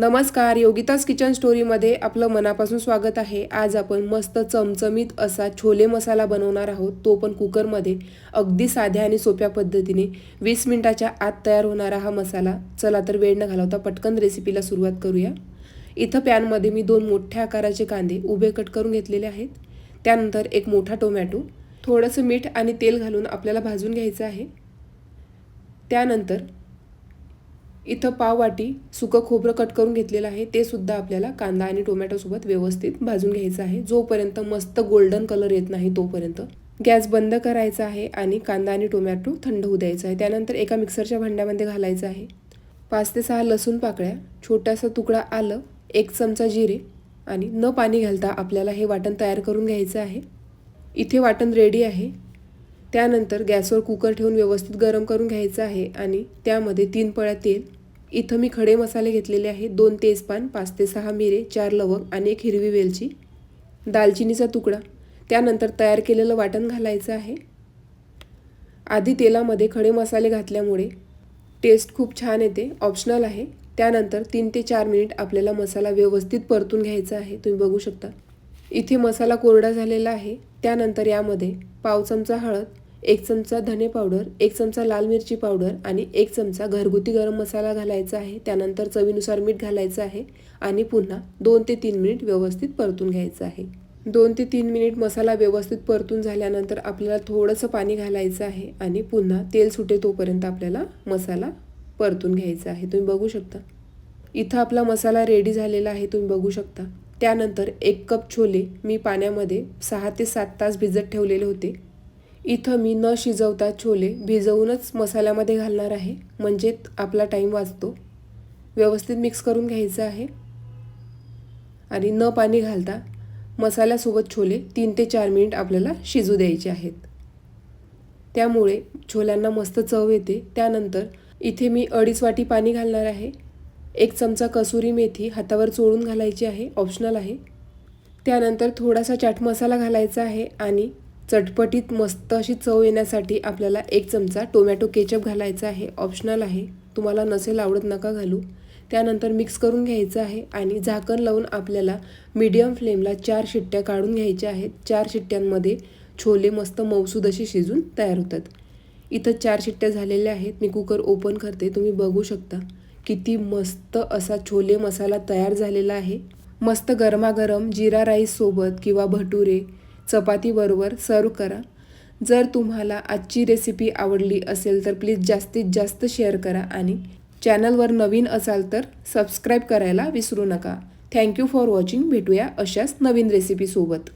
नमस्कार योगिताज किचन स्टोरीमध्ये आपलं मनापासून स्वागत आहे. आज आपण मस्त चमचमीत असा छोले मसाला बनवणार आहोत. तो पण कुकरमध्ये अगदी साध्या आणि सोप्या पद्धतीने. वीस मिनिटाच्या आत तयार होणारा हा मसाला. चला तर वेळ न घालवता पटकन रेसिपीला सुरुवात करूया. इथं पॅनमध्ये मी दोन मोठ्या आकाराचे कांदे उभे कट करून घेतलेले आहेत. त्यानंतर एक मोठा टोमॅटो थोडंसं मीठ आणि तेल घालून आपल्याला भाजून घ्यायचं आहे. त्यानंतर इथं पाव वाटी सुकं खोबरं कट करून घेतलेलं आहे. ते सुद्धा आपल्याला कांदा आणि टोमॅटोसोबत व्यवस्थित भाजून घ्यायचं आहे. जोपर्यंत मस्त गोल्डन कलर येत नाही तोपर्यंत. गॅस बंद करायचा आहे आणि कांदा आणि टोमॅटो थंड होऊ द्यायचा आहे. त्यानंतर एका मिक्सरच्या भांड्यामध्ये घालायचं आहे. पाच ते सहा लसूण पाकळ्या छोटासा तुकडा आलं एक चमचा जिरे आणि न पाणी घालता आपल्याला हे वाटण तयार करून घ्यायचं आहे. इथे वाटण रेडी आहे. त्यानंतर गॅसवर कुकर ठेवून व्यवस्थित गरम करून घ्यायचं आहे आणि त्यामध्ये तीन पळ्या तेल इथं मी खडे मसाले घेतलेले आहे दोन तेजपान पाच ते सहा मिरे चार लवंग आणि एक हिरवी वेलची दालचिनीचा तुकडा त्यानंतर तयार केलेलं वाटण घालायचं आहे. आधी तेलामध्ये खडे मसाले घातल्यामुळे टेस्ट खूप छान येते ऑप्शनल आहे. त्यानंतर तीन ते चार मिनिट आपल्याला मसाला व्यवस्थित परतून घ्यायचा आहे तुम्ही बघू शकता. इथे मसाला कोरडा झालेला आहे त्यानंतर यामध्ये पाव चमचा हळद एक चमचा धने पावडर एक चमचा लाल मिरची पावडर आणि एक चमचा घरगुती गरम मसाला घालायचा आहे. त्यानंतर चवीनुसार मीठ घालायचं आहे आणि पुन्हा दोन ते तीन मिनिट व्यवस्थित परतून घ्यायचं आहे. दोन ते तीन मिनिट मसाला व्यवस्थित परतून झाल्यानंतर आपल्याला थोडंसं पाणी घालायचं आहे आणि पुन्हा तेल सुटे तोपर्यंत आपल्याला मसाला परतून घ्यायचा आहे. तुम्ही बघू शकता. इथं आपला मसाला रेडी झालेला आहे. तुम्ही बघू शकता. त्यानंतर एक कप छोले मी पाण्यामध्ये सहा ते सात तास भिजत ठेवलेले होते. इथं मी न शिजवता छोले भिजवूनच मसाल्यामध्ये घालणार आहे. म्हणजे आपला टाईम वाचतो. व्यवस्थित मिक्स करून घ्यायचं आहे. आणि न पाणी घालता मसाल्यासोबत छोले तीन ते चार मिनिट आपल्याला शिजू द्यायचे आहेत. त्यामुळे छोल्यांना मस्त चव येते. त्यानंतर इथे मी अडीच वाटी पाणी घालणार आहे. एक चमचा कसुरी मेथी हातावर चोळून घालायची आहे. ऑप्शनल आहे. त्यानंतर थोडासा चाट मसाला घालायचा आहे आणि चटपटीत मस्त अशी चव येण्यासाठी आपल्याला एक चमचा टोमॅटो केचप घालायचा आहे. ऑप्शनल आहे. तुम्हाला नसेल आवडत नका घालू. त्यानंतर मिक्स करून घ्यायचं आहे आणि झाकण लावून आपल्याला मीडियम फ्लेमला चार शिट्ट्या काढून घ्यायच्या आहेत. चार शिट्ट्यांमध्ये छोले मस्त मौसूद असे शिजून तयार होतात. इथं चार शिट्ट्या झालेल्या आहेत. मी कुकर ओपन करते. तुम्ही बघू शकता किती मस्त असा छोले मसाला तयार झालेला आहे. मस्त गरमागरम जिरा राईससोबत किंवा भटुरे चपातीबरोबर सर्व करा. जर तुम्हाला आजची रेसिपी आवडली असेल तर प्लीज जास्तीत जास्त शेअर करा आणि चॅनलवर नवीन असाल तर सबस्क्राईब करायला विसरू नका. थँक्यू फॉर वॉचिंग भेटूया अशाच नवीन रेसिपीसोबत